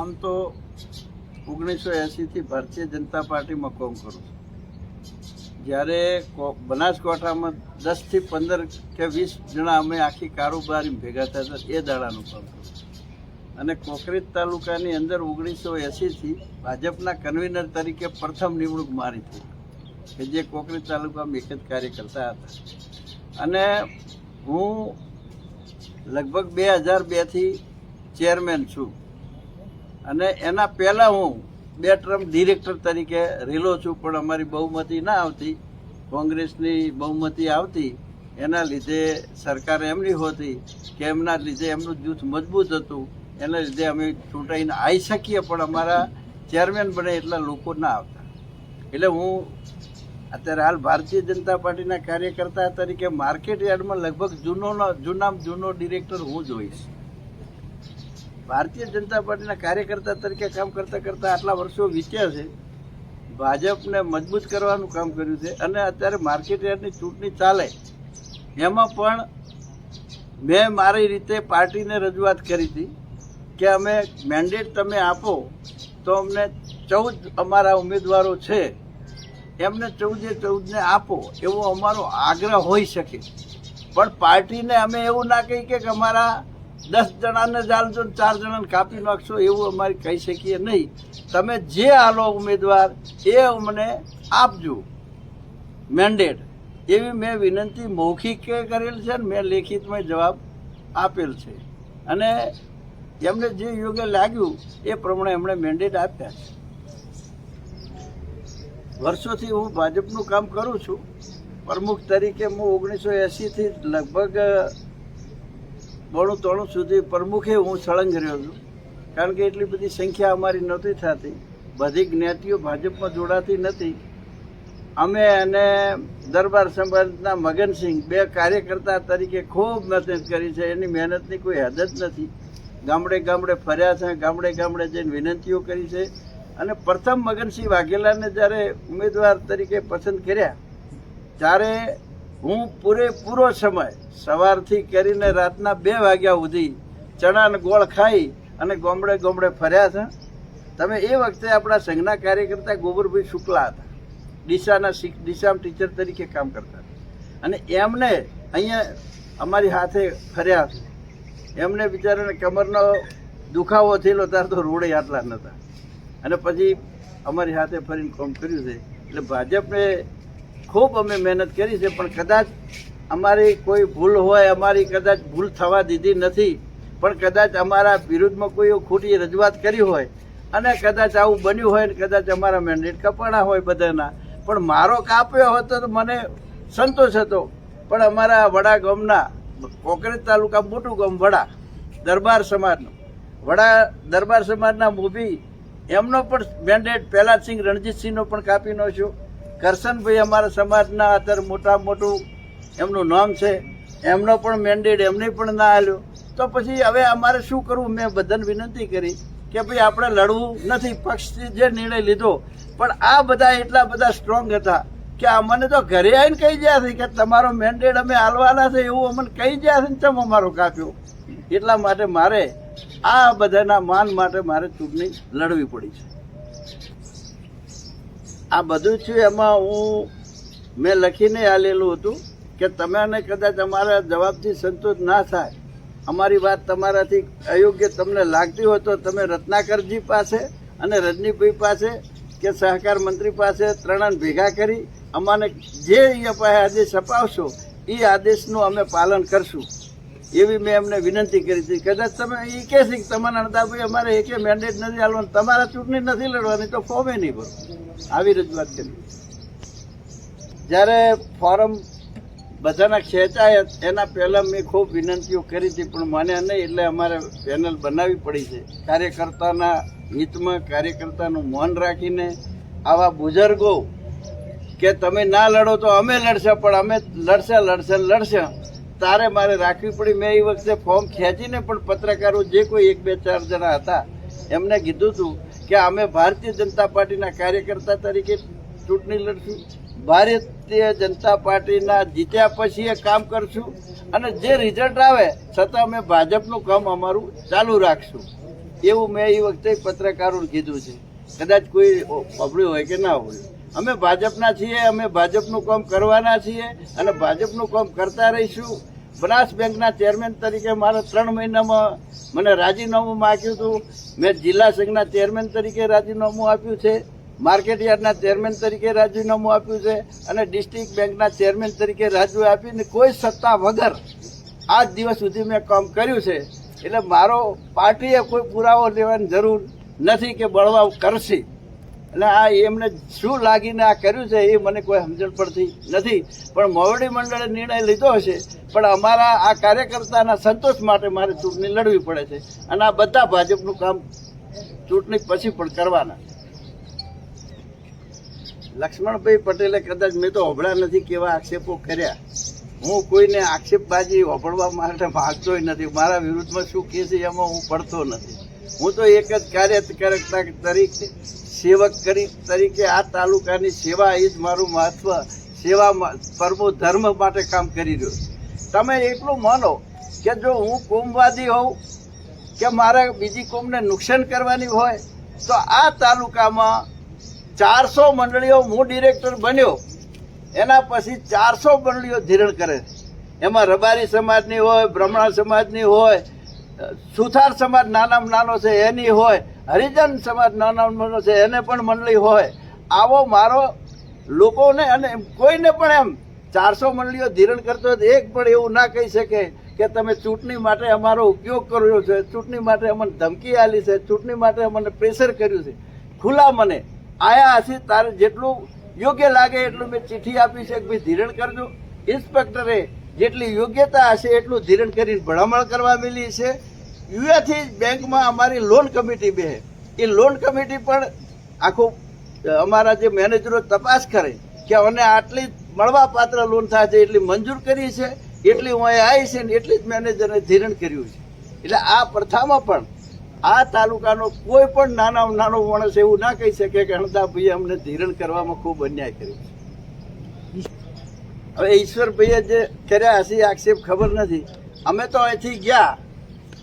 આમ તો ઓગણીસો એંસીથી ભારતીય જનતા પાર્ટીમાં કોમ કરું જ્યારે બનાસકાંઠામાં દસથી પંદર કે વીસ જણા અમે આખી કારોબારી ભેગા થતા એ દાડાનું કામ કરું અને કોકરેજ તાલુકાની અંદર ઓગણીસો એંસીથી ભાજપના કન્વીનર તરીકે પ્રથમ નિમણૂક મારી થઈ. કે જે કોકરેજ તાલુકામાં એક જ કાર્ય કરતા હતા. અને હું લગભગ બે હજાર બેથી ચેરમેન છું. અને એના પહેલાં હું બે ટર્મ ડિરેક્ટર તરીકે રેલો છું, પણ અમારી બહુમતી ના આવતી. કોંગ્રેસની બહુમતી આવતી. એના લીધે સરકાર એમની હોતી કે એમના લીધે એમનું જૂથ મજબૂત હતું. એના લીધે અમે ચૂંટાઈને આવી શકીએ, પણ અમારા ચેરમેન બને એટલા લોકો ના આવતા. એટલે હું અત્યારે હાલ ભારતીય જનતા પાર્ટીના કાર્યકર્તા તરીકે માર્કેટ યાર્ડમાં લગભગ જૂનો જૂનામાં જૂનો ડિરેક્ટર હું જ હોઈશ ભારતીય જનતા પાર્ટીના કાર્યકર્તા તરીકે કામ કરતા કરતા આટલા વર્ષો વીત્યા છે. ભાજપને મજબૂત કરવાનું કામ કર્યું છે અને અત્યારે માર્કેટ યાર્ડની ચૂંટણી ચાલે. એમાં પણ મેં મારી રીતે પાર્ટીને રજૂઆત કરી હતી કે અમે મેન્ડેટ તમે આપો તો અમને ચૌદ અમારા ઉમેદવારો છે. એમને ચૌદે ચૌદને આપો એવો અમારો આગ્રહ હોઈ શકે. પણ પાર્ટીને અમે એવું ના કહી કે અમારા દસ જણાને ચાલજો ચાર જણાને કાપી નાખશો એવું અમારે કહી શકીએ નહીં. તમે જે આલો ઉમેદવાર, એ અમને આપજો. મેન્ડેટ એવી મેં વિનંતી મૌખિક કરેલ છે ને મેં લેખિતમાં જવાબ આપેલ છે. અને એમને જે યોગ્ય લાગ્યું, એ પ્રમાણે એમણે મેન્ડેટ આપ્યા છે. વર્ષોથી હું ભાજપનું કામ કરું છું. પ્રમુખ તરીકે હું ઓગણીસો એંસીથી લગભગ બોણું ત્રણ સુધી પ્રમુખે હું સળંગ રહ્યો છું. કારણ કે એટલી બધી સંખ્યા અમારી નહોતી થતી. બધી જ્ઞાતિઓ ભાજપમાં જોડાતી નથી. અમે અને દરબાર સંબંધના મગનસિંહ બે કાર્યકર્તા તરીકે ખૂબ મહેનત કરી છે. એની મહેનતની કોઈ હદ જ નથી. ગામડે ગામડે ફર્યા છે, ગામડે ગામડે જઈને વિનંતીઓ કરી છે. અને પ્રથમ મગનસિંહ વાઘેલાને જ્યારે ઉમેદવાર તરીકે પસંદ કર્યા, ત્યારે હું પૂરેપૂરો સમય સવારથી કરીને રાતના બે વાગ્યા સુધી ચણાને ગોળ ખાઈ અને ગોમડે ગોમડે ફર્યા છે તમે એ વખતે આપણા સંઘના કાર્યકર્તા ગોબરભાઈ શુક્લા હતા. ડીસાના ડીસામાં ટીચર તરીકે કામ કરતા અને એમને અહીંયા અમારી હાથે ફર્યા હતા. એમને બિચારાને કમરનો દુખાવો થયેલો ત્યારે તો રોડે આટલા નહોતા અને પછી અમારી હાથે ફરીને કામ કર્યું છે. એટલે ભાજપને ખૂબ અમે મહેનત કરી છે, પણ કદાચ અમારી કોઈ ભૂલ હોય, અમારી કદાચ ભૂલ થવા દીધી નથી, પણ કદાચ અમારા વિરુદ્ધમાં કોઈ ખોટી રજૂઆત કરી હોય, અને કદાચ આવું બન્યું હોય ને કદાચ અમારા મેન્ડેટ કપાણા હોય બધાના, પણ મારો કાપ્યો હતો તો મને સંતોષ હતો. પણ અમારા વડા ગામના, કોકરેજ તાલુકા મોટું ગામ, વડા, દરબાર સમાજનું, વડા દરબાર સમાજના મોભી, એમનો પણ મેન્ડેટ પહેલાદસિંહ રણજીતસિંહનો પણ કાપી નાખ્યો. કરશનભાઈ અમારા સમાજના અત્યારે મોટા મોટું એમનું નામ છે. એમનો પણ મેન્ડેટ એમને પણ ના આવ્યો તો પછી હવે અમારે શું કરવું? મેં બધાને વિનંતી કરી કે ભાઈ આપણે લડવું નથી. પક્ષથી જે નિર્ણય લીધો. પણ આ બધા એટલા બધા સ્ટ્રોંગ હતા કે અમને તો ઘરે આવીને કહી ગયા છે કે તમારો મેન્ડેટ અમે હાલવાના છે એવું અમને કહી ગયા છે ને તમે અમારો કાપ્યો. એટલા માટે મારે આ બધાના માન માટે મારે ચૂંટણી લડવી પડી છે. આ બધું થયું એમાં હું, મેં લખીને આલેલું હતું કે તમે કદાચ અમારા જવાબથી સંતોષ ના થાય, અમારી વાત તમારાથી અયોગ્ય તમને લાગતી હોય તો તમે રત્નાકરજી પાસે અને રજનીભાઈ પાસે કે સહકાર મંત્રી પાસે ત્રણને ભેગા કરી, અમાને જે અહીંયા પાસે આદેશ અપાવશો, એ આદેશનું અમે પાલન કરશું. એવી મેં એમને વિનંતી કરી હતી. કદાચ તમે એ કહે છે કે તમારા નણદાભાઈ અમારે એકે મેન્ડેટ નથી આલવાનું. તમારા ચૂંટણી નથી લડવાની તો ફોર્મે નહીં ભરો. આવી રજૂઆત કરી. જ્યારે ફોરમ બધાના ખેંચાય, એના પહેલાં મેં ખૂબ વિનંતીઓ કરી હતી, પણ મને નહીં, એટલે અમારે પેનલ બનાવવી પડી છે. કાર્યકર્તાના હિતમાં, કાર્યકર્તાનું મૌન રાખીને આવા બુઝુર્ગો કે તમે ના લડો તો અમે લડશે, પણ અમે લડશે લડશે લડશે. તારે મારે રાખવી પડી. મેં એ વખતે ફોર્મ ખેંચીને પણ પત્રકારો જે કોઈ એક બે ચાર જણા હતા, એમને કીધું હતું કે અમે ભારતીય જનતા પાર્ટીના કાર્યકર્તા તરીકે ચૂંટણી લડશું. ભારતીય જનતા પાર્ટીના જીત્યા પછી એ કામ કરશું અને જે રિઝલ્ટ આવે, છતાં અમે ભાજપનું કામ અમારું ચાલુ રાખશું. એવું મેં એ વખતે પત્રકારોને કીધું છે. કદાચ કોઈ પબળ્યું હોય કે ના હોય અમે ભાજપના છીએ, અમે ભાજપનું કામ કરવાના છીએ અને ભાજપનું કામ કરતા રહીશું. બનાસ બેંકના ચેરમેન તરીકે મારે ત્રણ મહિનામાં મને રાજીનામું માગ્યું હતું. મેં જિલ્લા સંઘના ચેરમેન તરીકે રાજીનામું આપ્યું છે. માર્કેટ યાર્ડના ચેરમેન તરીકે રાજીનામું આપ્યું છે. અને ડિસ્ટ્રિક્ટ બેંકના ચેરમેન તરીકે રાજુ આપીને કોઈ સત્તા વગર આજ દિવસ સુધી મેં કામ કર્યું છે. એટલે મારો પાર્ટીએ કોઈ પુરાવો લેવાની જરૂર નથી કે બળવા કરશે. એટલે આ એમને શું લાગીને આ કર્યું છે એ મને કોઈ સમજણ પડતી નથી. પણ મોવડી મંડળે નિર્ણય લીધો હશે. પણ અમારા આ કાર્યકર્તાના સંતોષ માટે મારે ચૂંટણી લડવી પડે છે. અને આ બધા ભાજપનું કામ ચૂંટણી પછી પણ કરવાના. લક્ષ્મણભાઈ પટેલે કદાચ મેં તો હોભળા નથી કેવા આક્ષેપો કર્યા. હું કોઈને આક્ષેપબાજી હોભળવા માટે માંગતોય નથી. મારા વિરુદ્ધમાં શું કહે છે એમાં હું પડતો નથી. હું તો એક જ કાર્યકર્તા તરીકે સેવક કરી તરીકે આ તાલુકાની સેવા એ જ મારું મહત્વ. સેવા પરમો ધર્મ માટે કામ કરી રહ્યો તમે એટલું માનો કે જો હું કોમવાદી હોઉં, કે મારે બીજી કોમને નુકસાન કરવાની હોય, તો આ તાલુકામાં ચારસો મંડળીઓ હું ડિરેક્ટર બન્યો. એના પછી ચારસો મંડળીઓ ધિરણ કરે. એમાં રબારી સમાજની હોય, બ્રહ્મણા સમાજની હોય સુથાર સમાજ નાનામાં નાનો છે, એની હોય હરિજન સમાજ નાના મોટો છે, એને પણ મંડળી હોય. આવો મારો લોકોને અને કોઈને પણ એમ ચારસો મંડળીઓ ધીરણ કરતો હોય એક પણ એવું ના કહી શકે કે તમે ચૂંટણી માટે અમારો ઉપયોગ કર્યો છે, ચૂંટણી માટે અમને ધમકી આલી છે, ચૂંટણી માટે અમને પ્રેશર કર્યું છે. ખુલ્લા મને, આયા હશે તારે જેટલું યોગ્ય લાગે એટલું મેં ચિઠ્ઠી આપી છે કે ભાઈ ધીરણ કરજો. ઇન્સ્પેક્ટરે જેટલી યોગ્યતા હશે એટલું ધીરણ કરીને ભલામણ કરવા મિલી છે. યુએથી બેંકમાં અમારી લોન કમિટી બે. એ લોન કમિટી પણ આખું અમારા જે મેનેજરો તપાસ કરે કે અમને આટલી મળવા પાત્ર લોન થાય છે એટલી મંજૂર કરી છે, એટલી હું અહીં આવી છે ને એટલી જ મેનેજરને ધિરણ કર્યું છે. એટલે આ પ્રથામાં પણ આ તાલુકાનો કોઈ પણ નાના નાનો માણસ એવું ના કહી શકે કે અણદાભાઈએ અમને ધિરણ કરવામાં ખૂબ અન્યાય કર્યો છે. હવે ઈશ્વરભાઈએ જે કર્યા હશે આક્ષેપ ખબર નથી. અમે તો અહીંથી ગયા.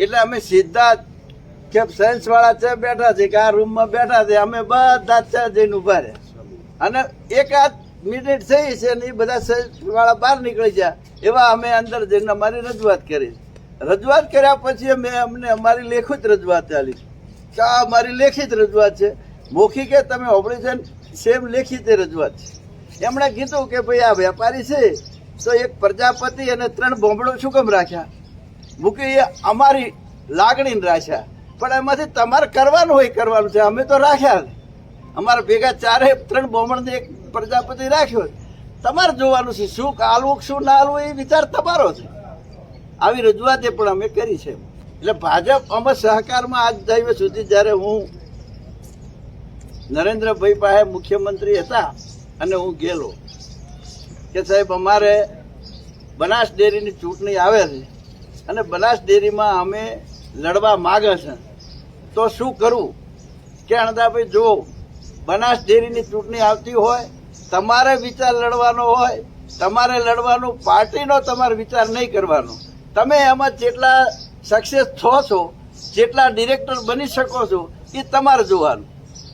એટલે અમે સીધા કે સાયન્સ વાળા છે બેઠા છે કે આ રૂમમાં બેઠા છે, અમે બધા ચા જઈને ઊભા રહ્યા અને એકાદ મિનિટ થઈ છે ને એ બધા સાયન્સ વાળા બહાર નીકળી ગયા. એવા અમે અંદર જઈને અમારી રજૂઆત કરી. રજૂઆત કર્યા પછી અમે અમને અમારી લેખિત રજૂઆત ચાલી કે આ અમારી લેખિત રજૂઆત છે. મૌખિકે તમે ઓપરેશન સેમ લેખિત રજૂઆત છે. એમણે કીધું કે ભાઈ આ વેપારી છે. તો એક પ્રજાપતિ અને ત્રણ બોમડો શું કેમ રાખ્યા? મૂકી એ અમારી લાગણીને રાખ્યા. પણ એમાંથી તમારે કરવાનું હોય કરવાનું છે. અમે તો રાખ્યા. અમારા ભેગા ચારે ત્રણ બોમણને એક પ્રજાપતિ રાખ્યો તમારે જોવાનું છે શું આલવું શું ના આલવું એ વિચાર તમારો છે. આવી રજૂઆતે પણ અમે કરી છે. એટલે ભાજપ અમે સહકારમાં આજ દિવસ સુધી જ્યારે હું નરેન્દ્રભાઈ પાસે મુખ્યમંત્રી હતા અને હું ગયેલો. કે સાહેબ, અમારે બનાસ ડેરીની ચૂંટણી આવે છે અને બનાસ ડેરીમાં અમે લડવા માગે છે. તો શું કરવું કે અણદાભાઈ જો બનાસ ડેરીની ચૂંટણી આવતી હોય, તમારે વિચાર લડવાનો હોય, તમારે લડવાનું, પાર્ટીનો તમારે વિચાર નહીં કરવાનો. તમે એમાં જેટલા સક્સેસ થો છો, જેટલા ડિરેક્ટર બની શકો છો, એ તમારે જોવાનું.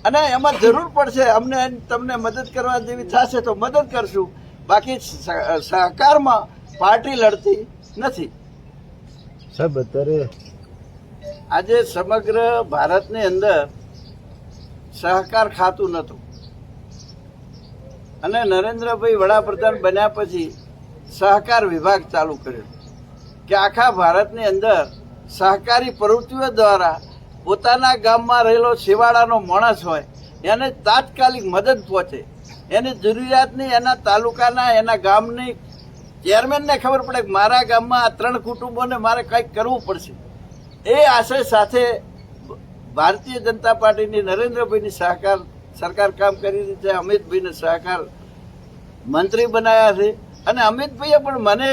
અને એમાં જરૂર પડશે, અમને તમને મદદ કરવા જેવી થશે તો મદદ કરશું. બાકી સહકારમાં પાર્ટી લડતી નથી. સાહેબ, અત્યારે આજે સમગ્ર ભારતની અંદર સહકાર ખાતું નહોતું. અને નરેન્દ્રભાઈ વડાપ્રધાન બન્યા પછી સહકાર વિભાગ ચાલુ કર્યો. કે આખા ભારતની અંદર સહકારી પ્રવૃત્તિઓ દ્વારા પોતાના ગામમાં રહેલો શિવાળાનો માણસ હોય, એને તાત્કાલિક મદદ પહોંચે. એની જરૂરિયાતની એના તાલુકાના, એના ગામની ચેરમેનને ખબર પડે કે મારા ગામમાં આ ત્રણ કુટુંબોને મારે કંઈક કરવું પડશે. એ આશય સાથે ભારતીય જનતા પાર્ટીની નરેન્દ્રભાઈની સહકાર, સરકાર કામ કરી રહી છે, અમિતભાઈને સહકાર મંત્રી બનાવ્યા છે. અને અમિતભાઈએ પણ મને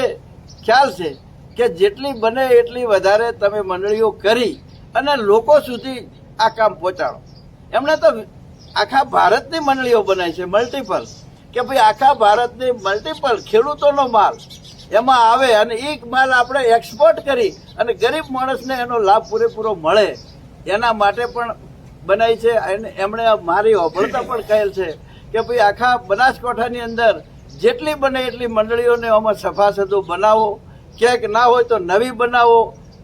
ખ્યાલ છે કે જેટલી બને એટલી વધારે તમે મંડળીઓ કરી અને લોકો સુધી આ કામ પહોંચાડો. એમણે તો આખા ભારતની મંડળીઓ બનાવી છે મલ્ટિપલ કે ભાઈ આખા ભારતની મલ્ટિપલ ખેડૂતોનો માલ એમાં આવે અને એ માલ આપણે એક્સપોર્ટ કરી અને ગરીબ માણસને એનો લાભ પૂરેપૂરો મળે. એના માટે પણ બનાવી છે અને એમણે મારી અભળતા પણ કહેલ છે કે ભાઈ આખા બનાસકાંઠાની અંદર જેટલી બને એટલી મંડળીઓને આમાં સભાસદો બનાવો. ક્યાંક ના હોય તો નવી બનાવો.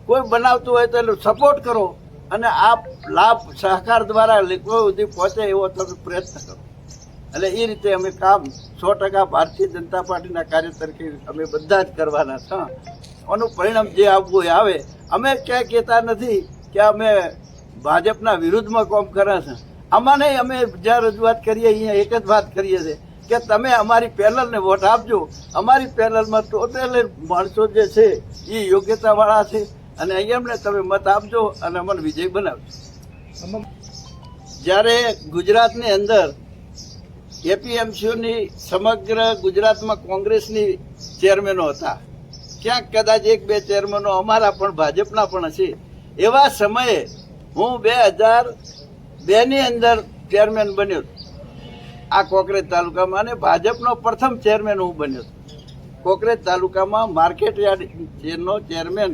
કોઈ બનાવતું હોય તો એનો સપોર્ટ કરો અને આ લાભ સહકાર દ્વારા લોકો સુધી પહોંચે એવો તમે પ્રયત્ન કરો. એટલે એ રીતે અમે કામ સો ટકા ભારતીય જનતા પાર્ટીના કાર્ય તરીકે અમે બધા જ કરવાના છે. આનું પરિણામ જે આવવું એ આવે, અમે ક્યાંય કહેતા નથી કે અમે ભાજપના વિરુદ્ધમાં કોમ કરે છે. આમાં નહીં, અમે જ્યાં રજૂઆત કરીએ, અહીંયા એક જ વાત કરીએ છીએ કે તમે અમારી પેનલને વોટ આપજો. અમારી પેનલમાં ટોટલ માણસો જે છે, એ યોગ્યતાવાળા છે અને અહીંયામને તમે મત આપજો અને અમને વિજય બનાવજો. જ્યારે ગુજરાતની અંદર એપીએમસીઓની સમગ્ર ગુજરાતમાં કોંગ્રેસની ચેરમેનો હતા. ક્યાંક કદાચ એક બે ચેરમેનો અમારા પણ, ભાજપના પણ હશે. એવા સમયે હું બે હજાર બેની અંદર ચેરમેન બન્યો આ કોકરેજ તાલુકામાં અને ભાજપનો પ્રથમ ચેરમેન હું બન્યો કોકરેજ તાલુકામાં માર્કેટ યાર્ડ ચેરનો ચેરમેન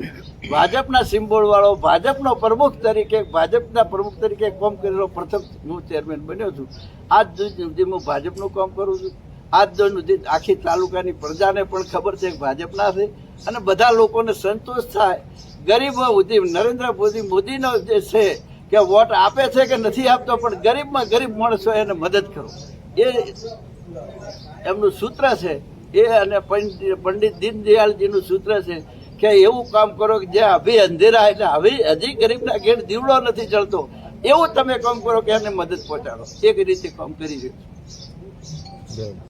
ભાજપના સિમ્બોલ વાળો, ભાજપનો પ્રમુખ તરીકે, ભાજપના પ્રમુખ તરીકે કામ કરેલો પ્રથમ હું ચેરમેન બન્યો છું. આજ સુધી હું ભાજપનું કામ કરું છું. આજ સુધી આખી તાલુકાની પ્રજાને પણ ખબર છે ભાજપના છે. અને બધા લોકોને સંતોષ થાય. ગરીબો સુધી, નરેન્દ્ર મોદી, મોદીનો જે છે કે વોટ આપે છે કે નથી આપતો, પણ ગરીબમાં ગરીબ માણસો એને મદદ કરો. એ એમનું સૂત્ર છે. એ અને પંડિત પંડિત દીનદયાળજીનું સૂત્ર છે. કે એવું કામ કરો કે જે અભી અંધેરા એટલે હવે હજી ગરીબના ઘેર દીવડો નથી ચડતો. એવું તમે કામ કરો કે એને મદદ પહોંચાડો. એક રીતે કામ કરી બરાબર.